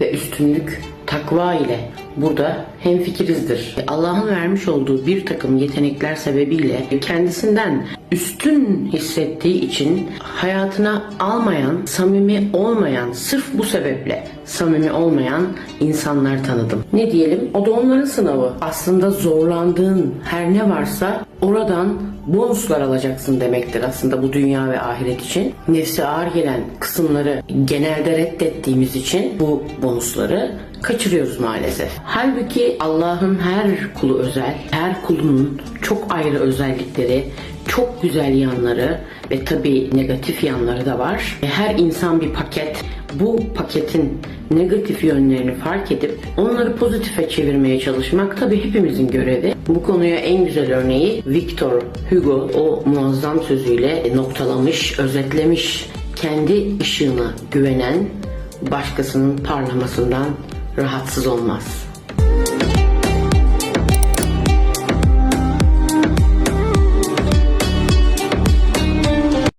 ve üstünlük takva ile burada hemfikirizdir. Allah'ın vermiş olduğu bir takım yetenekler sebebiyle kendisinden üstün hissettiği için hayatına almayan, samimi olmayan, sırf bu sebeple samimi olmayan insanlar tanıdım. Ne diyelim? O da onların sınavı. Aslında zorlandığın her ne varsa oradan bonuslar alacaksın demektir aslında bu dünya ve ahiret için. Nefsi ağır gelen kısımları genelde reddettiğimiz için bu bonusları kaçırıyoruz maalesef. Halbuki Allah'ın her kulu özel, her kulunun çok ayrı özellikleri, çok güzel yanları ve tabii negatif yanları da var. Her insan bir paket. Bu paketin negatif yönlerini fark edip onları pozitife çevirmeye çalışmak tabii hepimizin görevi. Bu konuya en güzel örneği Victor Hugo o muazzam sözüyle noktalamış, özetlemiş. Kendi ışığına güvenen başkasının parlamasından rahatsız olmaz.